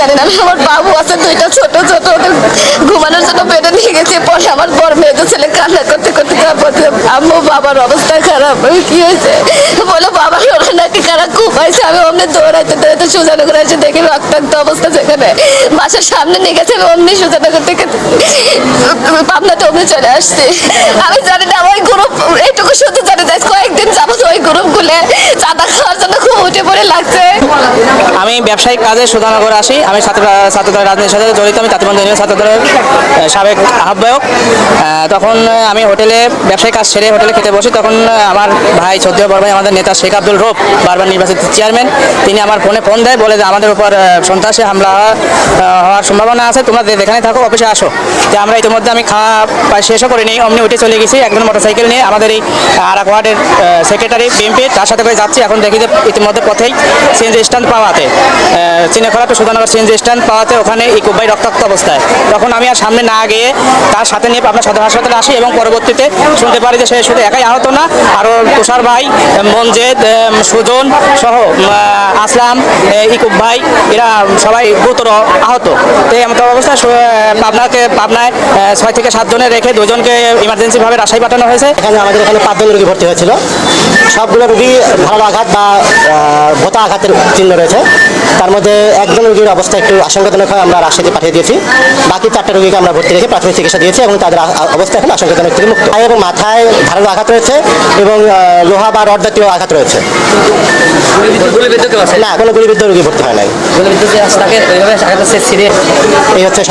জানি না আমার বাবু আছে, দুইটা ছোট ছোট, ওদের ঘুমানোর জন্য বেডে নিয়ে গেছি, পরে আমার বড় মেয়েদের ছেলে কান্না করতে করতে আম্মু, বাবার অবস্থা খারাপ কি হয়েছে? বলে বাবার ওরা নাকি খারাপ ঘুমাইছে, আমি অমনি দৌড়াইতে দৌড়াইতে দেখি রক্তাক্ত অবস্থা বাসার সামনে নিয়ে গেছে, আমি অমনি সুজানগর থেকে পাবনাতে অমনি চলে আসছি। আমি জানি না ওই গ্রুপ এইটুকু শুধু উঠে পড়ে লাগছে। আমি ব্যবসায়িক কাজে সুধানগর আসি। আমি ছাত্র ছাত্রদলের রাজনীতির সাথে জড়িত। আমি তাঁতিবন্ধ ছাত্রদলের সাবেক আহ্বায়ক। আহ, তখন আমি হোটেলে ব্যবসায়িক কাজ সেরে হোটেলে খেতে বসি। তখন আমার ভাই সদ্য বড় ভাই আমাদের নেতা শেখ আব্দুল রোপ বারবার নির্বাচিত চেয়ারম্যান তিনি আমার ফোনে ফোন দেয় বলে যে আমাদের উপর সন্ত্রাসী হামলা হওয়ার সম্ভাবনা আছে। তোমরা যেখানে থাকো অফিসে আসো। যে আমরা ইতিমধ্যে আমি খাওয়া শেষও করিনি। অমনি উঠে চলে গেছি। একজন মোটরসাইকেল নিয়ে আমাদের এই আর এক ওয়ার্ডের সেক্রেটারি বিএমপি তার সাথে করে যাচ্ছি। এখন দেখি যে ইতিমধ্যে পথেই সিএনজি স্ট্যান্ড পাওয়াতে Chinekhola to Sudhanagar CNG stand পাওয়াতে ওখানে ইকুব ভাই রক্তাক্ত অবস্থায়। তখন আমি আর সামনে না গিয়ে তার সাথে নিয়ে আপনার সদর হাসপাতালে আসি এবং পরবর্তীতে শুনতে পারি যে সে শুধু একাই আহত না আরও তুষার ভাই মঞ্জেদ সুজন সহ আসলাম ইকুব ভাই, এরা সবাই গুরুতর আহত। তো এমন অবস্থায় সু- পাবনাকে, পাবনায় ছয় থেকে সাতজনে রেখে দুজনকে ইমার্জেন্সিভাবে রাজশাহী পাঠানো হয়েছে। এখানে আমাদের এখানে পাঁচজন রোগী ভর্তি হয়েছিল। সবগুলো রোগী ভালো আঘাত বা ভোতা আঘাতের চিহ্ন রয়েছে। তার মধ্যে একজন রোগীর অবস্থা একটু আশঙ্কাজনক হয় আমরা রাজশাহীতে পাঠিয়ে দিয়েছি। বাকি চারটা রোগীকে আমরা ভর্তি রেখে প্রাথমিক চিকিৎসা দিয়েছি এবং তাদের অবস্থা এখন আশঙ্কাজনক থেকে মুক্ত। এবং মাথায় ধারালো আঘাত রয়েছে এবং লোহা বা রড জাতীয় আঘাত রয়েছে। না কোনো গুলিবিদ্ধ রোগী ভর্তি হয় নাই। এই হচ্ছে